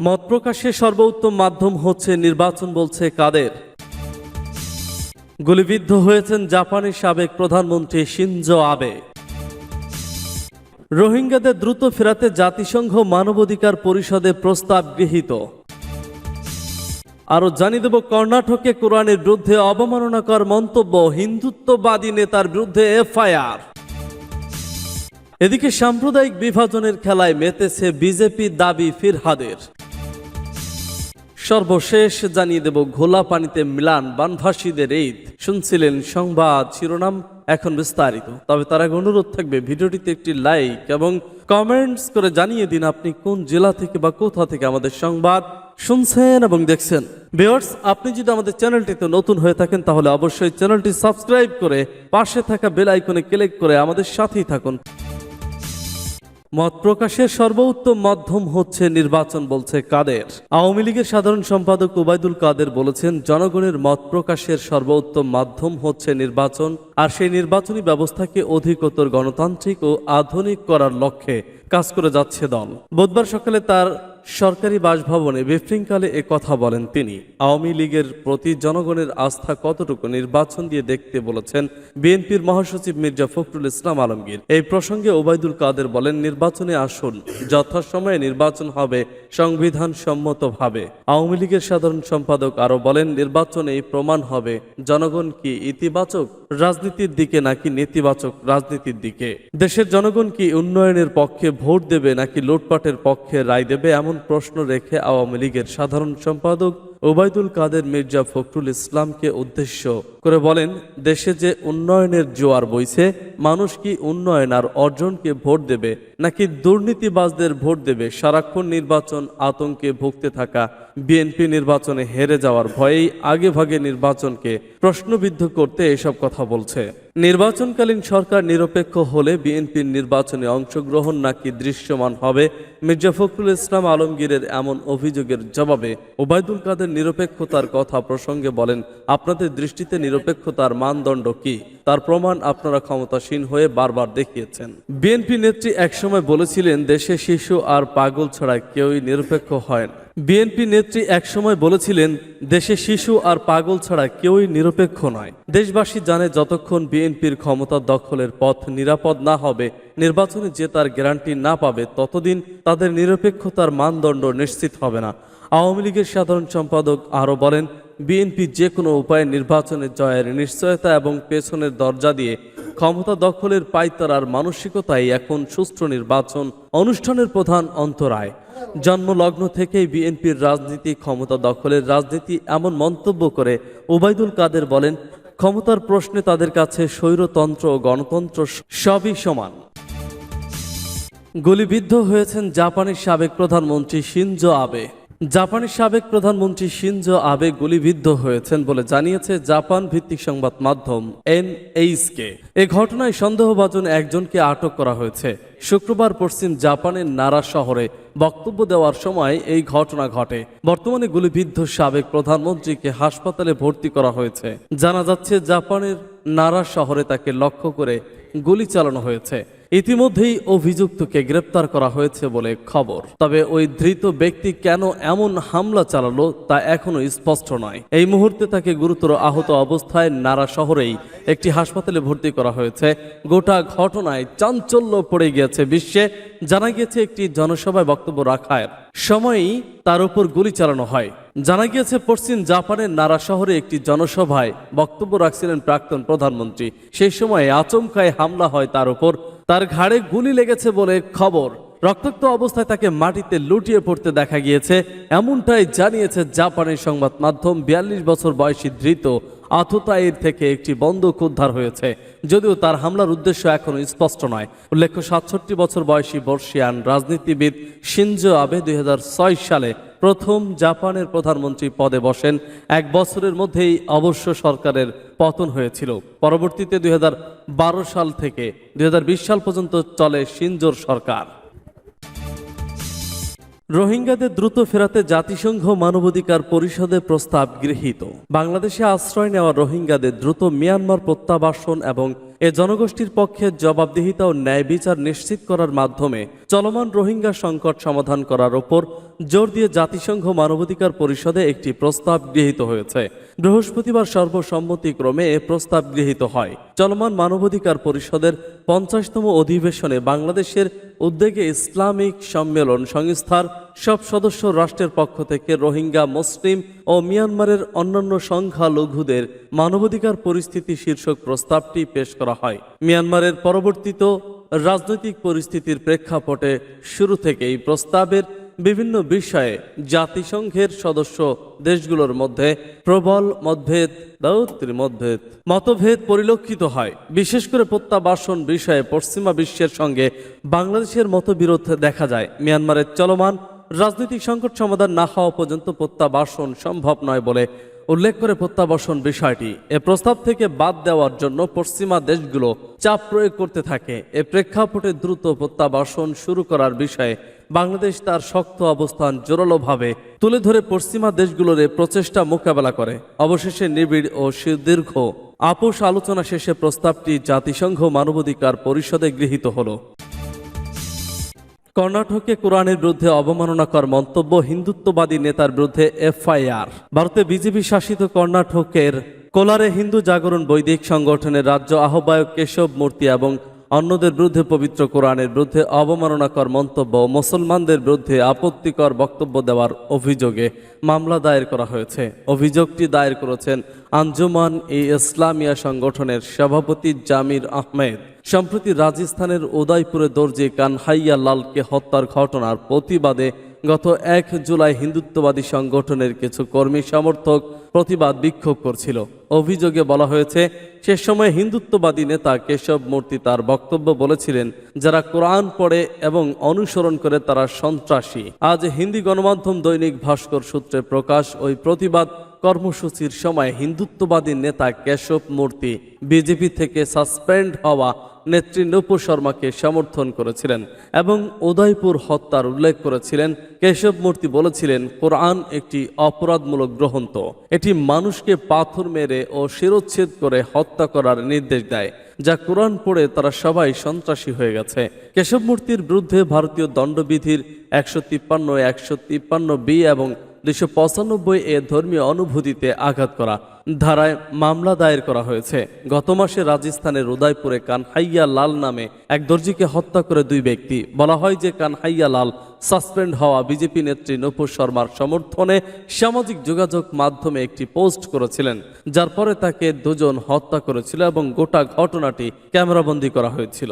মত প্রকাশের সর্বোত্তম মাধ্যম হচ্ছে নির্বাচন বলছে কাদের। গুলিবিদ্ধ হয়েছেন জাপানের সাবেক প্রধানমন্ত্রী শিনজো আবে। রোহিঙ্গাদের দ্রুত ফেরাতে জাতিসংঘ মানবাধিকার পরিষদে প্রস্তাব গৃহীত। আরও জানিয়ে দেব, কর্ণাটকে কোরআনের বিরুদ্ধে অবমাননাকর মন্তব্য হিন্দুত্ববাদী নেতার বিরুদ্ধে এফআইআর। এদিকে সাম্প্রদায়িক বিভাজনের খেলায় মেতেছে বিজেপি দাবি ফিরহাদের। সর্বশেষ জানিয়ে দেব, ঘোলা পানিতে মিলান বানভাসীদের ঈদ। শুনছিলেন সংবাদ শিরোনাম এখন বিস্তারিত। তবে তার আগে অনুরোধ থাকবে, ভিডিওটিতে একটি লাইক এবং কমেন্টস করে জানিয়ে দিন আপনি কোন জেলা থেকে বা কোথা থেকে আমাদের সংবাদ শুনছেন এবং দেখছেন। ভিউয়ার্স, আপনি যদি আমাদের চ্যানেলটিতে নতুন হয়ে থাকেন, তাহলে অবশ্যই চ্যানেলটি সাবস্ক্রাইব করে পাশে থাকা বেল আইকনে ক্লিক করে আমাদের সাথেই থাকুন। মত প্রকাশের সর্বোত্তম মাধ্যম হচ্ছে নির্বাচন বলছে কাদের। আওয়ামী লীগের সাধারণ সম্পাদক ওবায়দুল কাদের বলেছেন, জনগণের মত প্রকাশের সর্বোত্তম মাধ্যম হচ্ছে নির্বাচন, আর সেই নির্বাচনী ব্যবস্থাকে অধিকতর গণতান্ত্রিক ও আধুনিক করার লক্ষ্যে কাজ করে যাচ্ছে দল। বুধবার সকালে তার সরকারি বাসভবনে ব্রিফিংকালে এ কথা বলেন তিনি। আওয়ামী লীগের প্রতি জনগণের আস্থা কতটুকু নির্বাচন দিয়ে দেখতে বলেছেন বিএনপির মহাসচিব মির্জা ফখরুল ইসলাম আলমগীর। এই প্রসঙ্গে ওবায়দুল কাদের বলেন, নির্বাচনে আসুন, যথাসময়ে নির্বাচন হবে সংবিধান সম্মতভাবে আওয়ামী লীগের সাধারণ সম্পাদক আরও বলেন, নির্বাচনে প্রমাণ হবে জনগণ কি ইতিবাচক রাজনীতির দিকে নাকি নেতিবাচক রাজনীতির দিকে। দেশের জনগণ কি উন্নয়নের পক্ষে ভোট দেবে নাকি লুটপাটের পক্ষে রায় দেবে এমন প্রশ্ন রেখে আওয়ামী লীগের সাধারণ সম্পাদক ওবায়দুল কাদের মির্জা ফখরুল ইসলামকে উদ্দেশ্য করে বলেন, দেশে যে উন্নয়নের জোয়ার বইছে, মানুষ কি উন্নয়ন আর অর্জনকে ভোট দেবে, নাকি দুর্নীতিবাজদের ভোট দেবে? সারাক্ষণ নির্বাচন আতঙ্কে ভুগতে থাকা, বিএনপি নির্বাচনে হেরে যাওয়ার ভয়েই আগে ভাগে নির্বাচনকে প্রশ্নবিদ্ধ করতে এসব কথা বলছে। নির্বাচনকালীন সরকার নিরপেক্ষ হলে বিএনপির নির্বাচনে অংশগ্রহণ নাকি দৃশ্যমান হবে মির্জা ফখরুল ইসলাম আলমগীরের এমন অভিযোগের জবাবে ওবায়দুল কাদের নিরপেক্ষতার কথা প্রসঙ্গে বলেন, আপনাদের দৃষ্টিতে নিরপেক্ষতার মানদণ্ড কি? তার প্রমাণ আপনারা ক্ষমতাসীন হয়ে বারবার দেখিয়েছেন। বিএনপি নেত্রী একসময় বলেছিলেন, দেশে শিশু আর পাগল ছাড়া কেউই নিরপেক্ষ হয় বিএনপি নেত্রী একসময় বলেছিলেন, দেশে শিশু আর পাগল ছাড়া কেউই নিরপেক্ষ নয়। দেশবাসী জানে, যতক্ষণ বিএনপির ক্ষমতা দখলের পথ নিরাপদ না হবে, নির্বাচনে জেতার গ্যারান্টি না পাবে, ততদিন তাদের নিরপেক্ষতার মানদণ্ড নিশ্চিত হবে না। আওয়ামী লীগের সাধারণ সম্পাদক আরও বলেন, বিএনপি যে কোনো উপায়ে নির্বাচনে জয়ের নিশ্চয়তা এবং পেছনের দরজা দিয়ে ক্ষমতা দখলের পাইতারার মানসিকতাই এখন সুষ্ঠু নির্বাচন অনুষ্ঠানের প্রধান অন্তরায়। জন্মলগ্ন থেকেই বিএনপির রাজনীতি, ক্ষমতা দখলের রাজনীতি এমন মন্তব্য করে ওবায়দুল কাদের বলেন, ক্ষমতার প্রশ্নে তাদের কাছে স্বৈরতন্ত্র ও গণতন্ত্র সবই সমান। গুলিবিদ্ধ হয়েছেন জাপানের সাবেক প্রধানমন্ত্রী শিনজো আবে। জাপানের সাবেক প্রধানমন্ত্রী শিনজো আবে গুলিবিদ্ধ হয়েছেন বলে জানিয়েছে জাপান ভিত্তিক সংবাদ মাধ্যম এনএইচকে। এ ঘটনায় সন্দেহভাজন একজনকে আটক করা হয়েছে। শুক্রবার পশ্চিম জাপানের নারা শহরে বক্তব্য দেওয়ার সময় এই ঘটনা ঘটে। বর্তমানে গুলিবিদ্ধ সাবেক প্রধানমন্ত্রীকে হাসপাতালে ভর্তি করা হয়েছে। জানা যাচ্ছে, জাপানের নারা শহরে তাকে লক্ষ্য করে গুলি চালানো হয়েছে। ইতিমধ্যেই অভিযুক্তকে গ্রেপ্তার করা হয়েছে বলে খবর। তবে ওই ধৃত ব্যক্তি কেন এমন হামলা চালালো তা এখনও স্পষ্ট নয়। এই মুহূর্তে তাকে গুরুতর আহত অবস্থায় নারা শহরেই একটি হাসপাতালে ভর্তি করা হয়েছে। গোটা ঘটনায় চাঞ্চল্য পড়ে গিয়েছে বিশ্বে। জানা গিয়েছে, একটি জনসভায় বক্তব্য রাখার সময়ই তার উপর গুলি চালানো হয়। জানা গিয়েছে, পশ্চিম জাপানের নারা শহরে একটি জনসভায় বক্তব্য রাখছিলেন প্রাক্তন প্রধানমন্ত্রী। সেই সময় আচমকায় হামলা হয় তার উপর। তার ঘাড়ে গুলি লেগেছে বলে খবর। রক্তাক্ত অবস্থায় তাকে মাটিতে লুটিয়ে পড়তে দেখা গিয়েছে। এমনটাই জানিয়েছে জাপানের সংবাদ মাধ্যম বিয়াল্লিশ বছর বয়সী ধৃত। আততায়ীর থেকে একটি বন্দুক উদ্ধার হয়েছে। যদিও তার হামলার উদ্দেশ্য এখনও স্পষ্ট নয়। উল্লেখ্য, সাতষট্টি বছর বয়সী বর্ষিয়ান রাজনীতিবিদ শিনজো আবে দুই হাজার ছয় সালে প্রথম জাপানের প্রধানমন্ত্রী পদে বসেন। এক বছরের মধ্যেই অবশ্য সরকারের পতন হয়েছিল। পরবর্তীতে দুই হাজার বারো সাল থেকে দুই হাজার বিশ সাল পর্যন্ত চলে সিনজোর সরকার। রোহিঙ্গাদের দ্রুত ফেরাতে জাতিসংঘ মানবাধিকার পরিষদের প্রস্তাব গৃহীত। বাংলাদেশে আশ্রয় নেওয়া রোহিঙ্গাদের দ্রুত মিয়ানমার প্রত্যাবাসন এবং এ জনগোষ্ঠীর পক্ষে জবাবদিহিতা ও ন্যায় বিচার নিশ্চিত করার মাধ্যমে চলমান রোহিঙ্গা সংকট সমাধান করার ওপর জোর দিয়ে জাতিসংঘ মানবাধিকার পরিষদে একটি প্রস্তাব গৃহীত হয়েছে। বৃহস্পতিবার সর্বসম্মতিক্রমে এ প্রস্তাব গৃহীত হয়। চলমান মানবাধিকার পরিষদের পঞ্চাশতম অধিবেশনে বাংলাদেশের উদ্যোগে ইসলামিক সম্মেলন সংস্থার সব সদস্য রাষ্ট্রের পক্ষ থেকে রোহিঙ্গা, মুসলিম ও মিয়ানমারের অন্যান্য সংখ্যালঘুদের মানবাধিকার পরিস্থিতি শীর্ষক প্রস্তাবটি পেশ করা হয়। মিয়ানমারের পরবর্তীত রাজনৈতিক পরিস্থিতির প্রেক্ষাপটে শুরু থেকেই প্রস্তাবের বিভিন্ন বিষয়ে জাতিসংঘের সদস্য দেশগুলোর মধ্যে প্রবল মতভেদ দাউত্রী মতভেদ মতভেদ পরিলক্ষিত হয়। বিশেষ করে প্রত্যাবাসন বিষয়ে পশ্চিমা বিশ্বের সঙ্গে বাংলাদেশের মতবিরোধ দেখা যায়। মিয়ানমারের চলমান রাজনৈতিক সংকট সমাধান না হওয়া পর্যন্ত প্রত্যাবাসন সম্ভব নয় বলে উল্লেখ করে প্রত্যাবাসন বিষয়টি। এ প্রস্তাব থেকে বাদ দেওয়ার জন্য পশ্চিমা দেশগুলো চাপ প্রয়োগ করতে থাকে। এ প্রেক্ষাপটে দ্রুত প্রত্যাবাসন শুরু করার বিষয়ে বাংলাদেশ তার শক্ত অবস্থান জোরালোভাবে তুলে ধরে পশ্চিমা দেশগুলোর প্রচেষ্টা মোকাবেলা করে। অবশেষে নিবিড় ও সুদীর্ঘ আপোষ আলোচনা শেষে প্রস্তাবটি জাতিসংঘ মানবাধিকার পরিষদে গৃহীত হলো। কর্ণাটকে কোরআনের বিরুদ্ধে অবমাননাকর মন্তব্য হিন্দুত্ববাদী নেতার বিরুদ্ধে এফআইআর। ভারতে বিজেপি শাসিত কর্ণাটকের কোলারে হিন্দু জাগরণ বৈদিক সংগঠনের রাজ্য আহ্বায়ক কেশব মূর্তি এবং অন্যদের বিরুদ্ধে পবিত্র কোরআনের বিরুদ্ধে অবমাননাকর মন্তব্য মুসলমানদের বিরুদ্ধে আপত্তিকর বক্তব্য দেওয়ার অভিযোগে মামলা দায়ের করা হয়েছে। অভিযোগটি দায়ের করেছেন আঞ্জুমান ই ইসলামিয়া সংগঠনের সভাপতি জামির আহমেদ। সম্প্রতি রাজস্থানের উদয়পুরে দর্জি কানহাইয়া লালকে হত্যার ঘটনার প্রতিবাদে গত এক জুলাই হিন্দুত্ববাদী সংগঠনের কিছু কর্মী সমর্থক প্রতিবাদ বিক্ষোভ করছিল। অভিযোগে বলা হয়েছে, সে সময় হিন্দুত্ববাদী নেতা কেশব মূর্তি তার বক্তব্য বলেছিলেন, যারা কোরআন পড়ে এবং অনুসরণ করে তারা সন্ত্রাসী। আজ হিন্দি গণমাধ্যম দৈনিক ভাস্কর সূত্রে প্রকাশ ওই প্রতিবাদ কর্মসূচির সময় হিন্দুত্ববাদী নেতা কেশব মূর্তি বিজেপি থেকে সাসপেন্ড হওয়া নেত্রী নূপুর শর্মাকে সমর্থন করেছিলেন এবং উদয়পুর হত্যার উল্লেখ করেছিলেন। কেশব মূর্তি বলেছিলেন, কোরআন একটি অপরাধমূলক গ্রন্থ। এটি মানুষকে পাথর মেরে ও শিরোচ্ছেদ করে হত্যা করার নির্দেশ দেয়, যা কোরআন পড়ে তারা সবাই সন্ত্রাসী হয়ে গেছে। কেশব মূর্তির বিরুদ্ধে ভারতীয় দণ্ডবিধির একশো তিপ্পান্ন একশো তিপ্পান্ন বি এবং দুশো পঁচানব্বই এ ধর্মীয় অনুভূতিতে আঘাত করা ধারায় মামলা দায়ের করা হয়েছে। গত মাসে রাজস্থানের উদয়পুরে কানহাইয়া লাল নামে এক দর্জিকে হত্যা করে দুই ব্যক্তি। বলা হয় যে কানহাইয়া লাল সাসপেন্ড হওয়া বিজেপি নেত্রী নপুর শর্মার সমর্থনে সামাজিক যোগাযোগ মাধ্যমে একটি পোস্ট করেছিলেন, যার পরে তাকে দুজন হত্যা করেছিল এবং গোটা ঘটনাটি ক্যামেরাবন্দি করা হয়েছিল।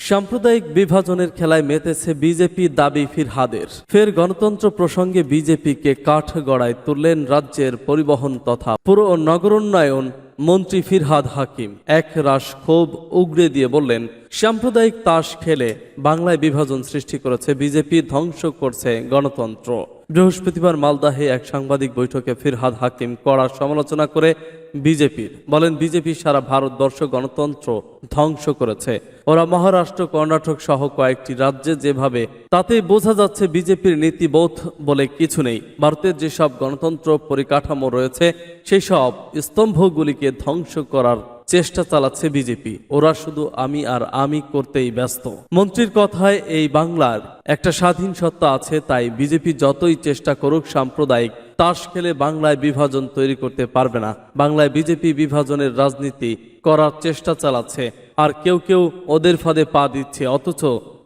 সাম্প্রদায়িক বিভাজনের খেলায় মেতেছে বিজেপি দাবি ফিরহাদের। ফের গণতন্ত্র প্রসঙ্গে বিজেপিকে কাঠ গড়ায় তুললেন রাজ্যের পরিবহন তথা পুর ও নগরোন্নয়ন মন্ত্রী ফিরহাদ হাকিম এক রাস ক্ষোভ উগড়ে দিয়ে বললেন, সাম্প্রদায়িক তাস খেলে বাংলায় বিভাজন সৃষ্টি করেছে বিজেপি, ধ্বংস করছে গণতন্ত্র। বৃহস্পতিবার মালদাহে এক সাংবাদিক বৈঠকে ফিরহাদ হাকিম কড়া সমালোচনা করে বিজেপির, বলেন, বিজেপি সারা ভারতবর্ষ গণতন্ত্র ধ্বংস করেছে। ওরা মহারাষ্ট্র, কর্ণাটক সহ কয়েকটি রাজ্যে যেভাবে তাতে বোঝা যাচ্ছে বিজেপির নীতিবোধ বলে কিছু নেই। ভারতের যেসব গণতন্ত্র পরিকাঠামো রয়েছে সেই সব স্তম্ভগুলিকে ধ্বংস করার চেষ্টা চালাচ্ছে বিজেপি ওরা শুধু আমি আর আমি করতেই ব্যস্ত। মন্ত্রীর কথায় এই বাংলার একটা স্বাধীন সত্তা আছে, তাই বিজেপি যতই চেষ্টা করুক সাম্প্রদায়িক তাস খেলে বাংলায় বিভাজন তৈরি করতে পারবে না। বাংলায় বিজেপি বিভাজনের রাজনীতি করার চেষ্টা চালাচ্ছে আর কেউ কেউ ওদের ফাঁদে পা দিচ্ছে, অথচ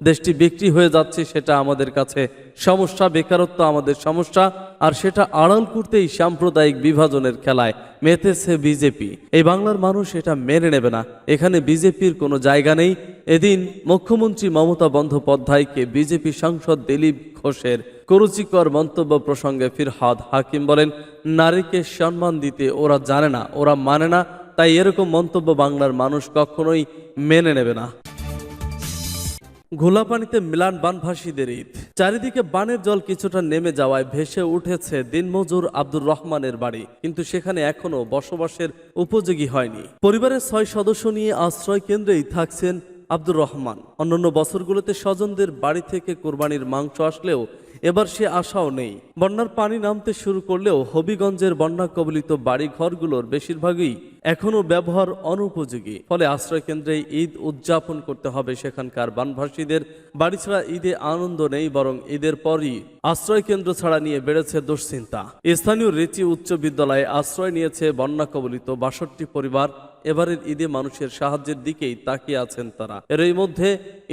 দেশটি বিক্রি হয়ে যাচ্ছে, সেটা আমাদের কাছে সমস্যা, বেকারত্ব আমাদের সমস্যা, আর সেটা আড়াল করতেই সাম্প্রদায়িক বিভাজনের খেলায় মেতেছে বিজেপি। এই বাংলার মানুষ এটা মেনে নেবে না। এখানে বিজেপির কোনো জায়গা নেই। এদিন মুখ্যমন্ত্রী মমতা বন্দ্যোপাধ্যায়কে বিজেপি সাংসদ দিলীপ ঘোষের কুরুচিকর মন্তব্য প্রসঙ্গে ফিরহাদ হাকিম বলেন, নারীকে সম্মান দিতে ওরা জানে না, ওরা মানে না তাই এরকম মন্তব্য বাংলার মানুষ কখনোই মেনে নেবে না। ঘোলা পানিতে মিলান বানভাসীদের ঈদ। চারিদিকে বানের জল কিছুটা নেমে যাওয়ায় ভেসে উঠেছে দিনমজুর আব্দুর রহমানের বাড়ি, কিন্তু সেখানে এখনও বসবাসের উপযোগী হয়নি। পরিবারের ছয় সদস্য নিয়ে আশ্রয় কেন্দ্রেই থাকছেন আব্দুর রহমান। অন্যান্য বছরগুলোতে স্বজনদের বাড়ি থেকে কোরবানির মাংস আসলেও এবার সে আশাও নেই। বন্যার পানি নামতে শুরু করলেও হবিগঞ্জের বন্যা কবলিত বাড়ি ঘরগুলোর বেশিরভাগই এখনও ব্যবহার অনুপযোগী। ফলে আশ্রয় কেন্দ্রে ঈদ উদযাপন করতে হবে সেখানকার বানভাসীদের বাড়ি ছাড়া ঈদে আনন্দ নেই, বরং ঈদের পরই আশ্রয় কেন্দ্র ছাড়া নিয়ে বেড়েছে দুশ্চিন্তা। স্থানীয় রেচি উচ্চ বিদ্যালয়ে আশ্রয় নিয়েছে বন্যা কবলিত বাষট্টি পরিবার। এবারের ঈদে মানুষের সাহায্যের দিকেই তাকিয়ে আছেন তারা। এরই মধ্যে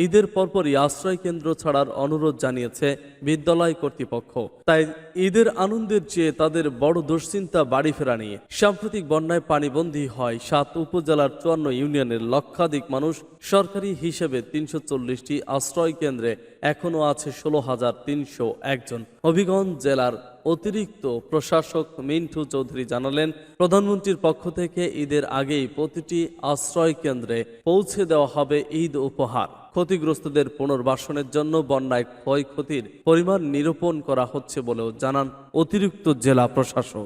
ঈদের পরপরই আশ্রয় কেন্দ্র ছাড়ার অনুরোধ জানিয়েছে বিদ্যালয় কর্তৃপক্ষ। তাই ঈদের আনন্দের চেয়ে তাদের বড় দুশ্চিন্তা বাড়ি ফেরা নিয়ে। সাম্প্রতিক বন্যায় পানিবন্দী হয় সাত উপজেলার চুয়ান্ন ইউনিয়নের লক্ষাধিক মানুষ সরকারি হিসেবে তিনশো চল্লিশটি আশ্রয় কেন্দ্রে এখনও আছে ষোলো হাজার তিনশো একজন। হবিগঞ্জ জেলার অতিরিক্ত প্রশাসক মিন্টু চৌধুরী জানালেন, প্রধানমন্ত্রীর পক্ষ থেকে ঈদের আগেই প্রতিটি আশ্রয় কেন্দ্রে পৌঁছে দেওয়া হবে ঈদ উপহার। ক্ষতিগ্রস্তদের পুনর্বাসনের জন্য বন্যায় ক্ষয়ক্ষতির পরিমাণ নিরূপণ করা হচ্ছে বলেও জানান অতিরিক্ত জেলা প্রশাসক।